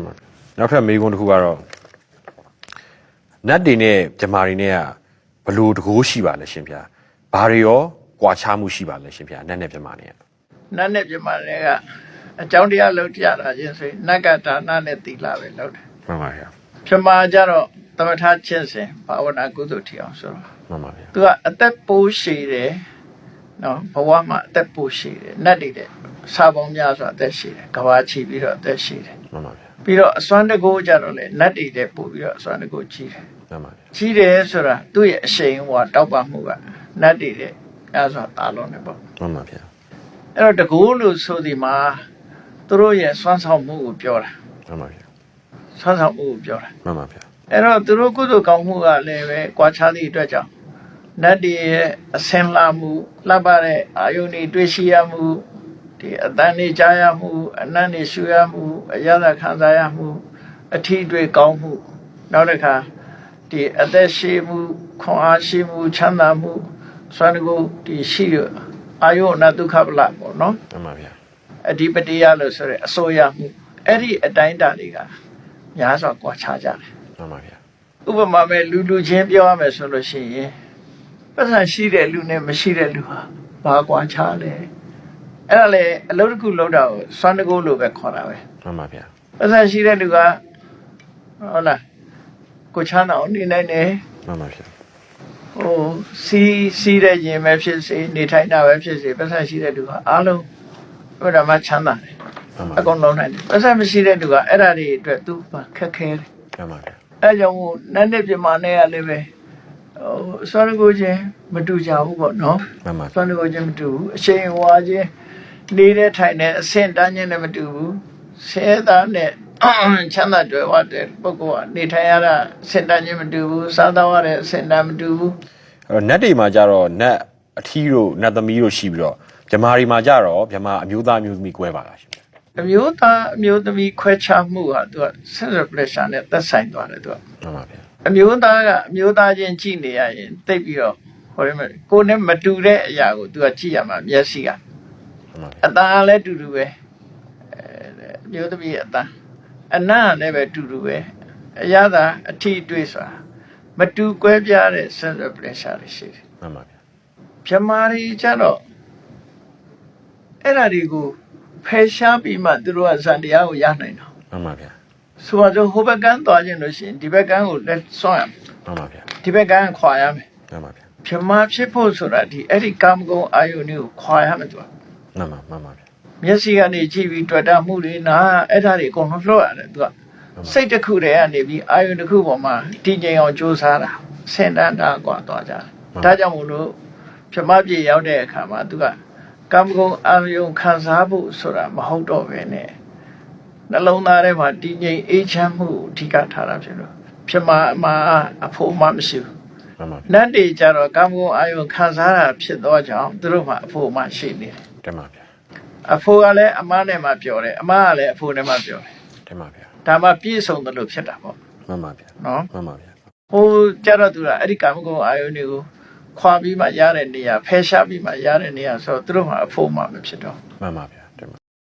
တင်ပါနောက်ထပ်မေးခွန်းတစ်ခုကတော့နတ်တွေနဲ့ဂျမာတွေနဲ့ကဘလို့တကိုးရှိပါလဲရှင်ဗျာဘာတွေရောကွာခြားမှုရှိပါလဲရှင်ဗျာနတ်နဲ့ဂျမာနဲ့ကနတ်နဲ့ပြမတွေကအကြောင်းတရားလုံးကြတာချင်းဆိုရင်နတ်ကဒါနနဲ့သီလပဲလုပ်တယ်မှန်ပါဗျာပြမကြတော့သမထချင်းစဉ်ဘာဝနာကုသိုလ်ထီအောင်ဆိုတော့မှန်ပါဗျာသူကအသက်ပိုးရှည်တယ်နော်ဘဝမှာအသက်ပိုးရှည်တယ်နတ်တွေတဲ့စာပေါင်းများစွာအသက်ရှည်တယ်ကဘာချီပြီးတော့အသက်ရှည်တယ်မှန်ပါဗျာ ပြီးတော့အစွမ်းတကိုးကြတော့လေနတ်တွေတဲ့ပို့ပြီးတော့အစွမ်းတကိုးကြီးတယ်မှန်ပါဗျာကြီးတယ်ဆိုတာသူ့ရဲ့အရှိန်ဟိုတောက်ပမှုကနတ်တွေတဲ့အဲဆိုအာလုံးနေပေါ့မှန်ပါဗျာအဲ့တော့တကူလို့ဆိုဒီမှာသူတို့ရဲ့စွမ်းဆောင်မှုကိုပြောတာမှန်ပါဗျာစွမ်းဆောင်မှုကိုပြောတာမှန်ပါဗျာအဲ့တော့သူတို့ကုသိုလ်ကောင်းမှုကလည်းပဲကြွားချသည့်အတွက်ကြောင့်နတ်တွေရဲ့အစင်လာမှုလှပတဲ့အာယုန်တွေတွေ့ရှိရမှုဒီအတန်တွေကြားရမှုအနံ့တွေရှူရမှု အရသာခံစားရမှုအထီးတွေကောင်းမှုနောက်တစ်ခါဒီအသက်ရှိမှုခွန်အားရှိမှုချမ်းသာမှုစွမ်းကိုဒီရှိရအာယုန်အနဒုက္ခပလပေါ့နော်မှန်ပါဗျာအဓိပတိယလို့ဆိုရဲအစိုးရမှုအဲ့ဒီအတိုင်းအတာတွေကများစွာကွာခြားကြတယ်မှန်ပါဗျာဥပမာမဲ့လူလူချင်းပြောရမယ်ဆိုလို့ရှိရင်ပတ်စံရှိတဲ့လူနဲ့မရှိတဲ့လူဟာဘာကွာခြားလဲ အဲ့ဒါလေအလုပ်တစ်ခုလုပ်တာကိုစွမ်းတကူလို့ပဲခေါ်တာပဲမှန်ပါဗျာပတ်စံရှိတဲ့လူကဟုတ်လားကိုချမ်းသာအောင်နေနိုင်တယ်မှန်ပါဗျာဟိုစီးစီးတဲ့ရင်ပဲဖြစ်စေနေထိုင်တာပဲဖြစ်စေပတ်စံရှိတဲ့လူကအားလုံးဘယ်တော့မှချမ်းသာတယ်မှန်ပါအကုန်လုံးနိုင်တယ်ပတ်စံမရှိတဲ့လူကအဲ့ဒါတွေအတွက်သူခက်ခဲတယ်မှန်ပါဗျာအဲကြောင့်မို့နတ်နဲ့ပြမနဲ့ရလည်းပဲဟိုစောရကိုချင်းမတူကြဘူးပေါ့နော်မှန်ပါစောရကိုချင်းမတူဘူးအချိန်ဝါချင်း နေတဲ့ထိုင်တဲ့အဆင့်တန်းချင်းလည်းမတူဘူးဆဲသားနဲ့ချမ်းသာတွေ့ဝတဲ့ပုဂ္ဂိုလ်ကနေထိုင်ရတာအဆင့်တန်းချင်းမတူဘူးစားသောက်ရတဲ့အဆင့်တန်းမတူဘူးအဲ့တော့နတ်တွေမှာကြတော့နတ်အထီးတို့နတ်သမီးတို့ရှိပြီးတော့ဂျမာတွေမှာကြတော့ဂျမာအမျိုးသားအမျိုးသမီးကွဲပါလားရှင်ဗျာအမျိုးသားအမျိုးသမီးခွဲခြားမှုကသူက sense pressure နဲ့သက်ဆိုင်သွားတယ်သူကမှန်ပါဗျာအမျိုးသားကအမျိုးသားချင်းကြည့်နေရရင်တိတ်ပြီးတော့ဟိုရမယ်ကိုယ်နဲ့မတူတဲ့အရာကို तू ကကြည့်ရမှာမျက်စိကမှန်ပါဗျာ အတန်ကလည်းတူတူပဲအဲအမျိုးသမီးအတန်အနံ့ကလည်းပဲတူတူပဲအရသာအထီးတွေးဆိုတာမတူကွဲပြားတဲ့ sense of pressure တွေရှိတယ်မှန်ပါဗျာပြမာတွေကြတော့အဲ့ဒါတွေကိုဖယ်ရှားပြီးမှသူတို့ကဇန်တရားကိုရနိုင်တာမှန်ပါဗျာဆိုတော့ဟိုဘက်ကန်းသွားခြင်းလို့ရှိရင်ဒီဘက်ကန်းကိုလက်ဆွမ်းရမယ်မှန်ပါဗျာဒီဘက်ကန်းခွာရမယ်မှန်ပါဗျာပြမဖြစ်ဖို့ဆိုတာဒီအဲ့ဒီကာမဂုဏ်အာယုန်တွေကိုခွာရမယ်သူက မှန်ပါမှန်ပါဗျာ မျက်စိကနေကြည့်ပြီးတွေ့တာမှုတွေနာအဲ့ဒါတွေအကုန်လုံးလွှတ်ရတယ်သူကစိတ်တစ်ခုတည်းကနေပြီးအာယုန်တစ်ခုပေါ်မှာတည်ငြိမ်အောင်ကြိုးစားတာဆင်တန်းတာกว่าသွားကြတယ်ဒါကြောင့်မို့လို့ပြမပြေရောက်တဲ့အခါမှာသူကကာမဂုဏ်အာယုန်ခံစားဖို့ဆိုတာမဟုတ်တော့ပဲနဲ့နှလုံးသားထဲမှာတည်ငြိမ်အေးချမ်းမှုကိုအဓိကထားတာဖြစ်လို့ပြမအမှားအဖို့မှမရှိဘူး မှန်ပါဗျာ နတ်တွေကြတော့ကာမဂုဏ်အာယုန်ခံစားတာဖြစ်သောကြောင့်သူတို့မှာအဖို့မှရှိနေတယ် တင်ပါဗျာအဖိုးကလည်းအမနဲ့မှပြောတယ်အမကလည်းအဖိုးနဲ့မှပြောတယ်တင်ပါဗျာဒါမှပြည့်စုံတယ်လို့ဖြစ်တာပေါ့မှန်ပါဗျာနော်မှန်ပါဗျာဟိုကြတော့သူကအဲ့ဒီကာမဂုဏ်အာယုန်တွေကိုခွာပြီးမှရတဲ့နေရာဖယ်ရှားပြီးမှရတဲ့နေရာဆိုတော့သူတို့မှအဖိုးမှမဖြစ်တော့မှန်ပါဗျာ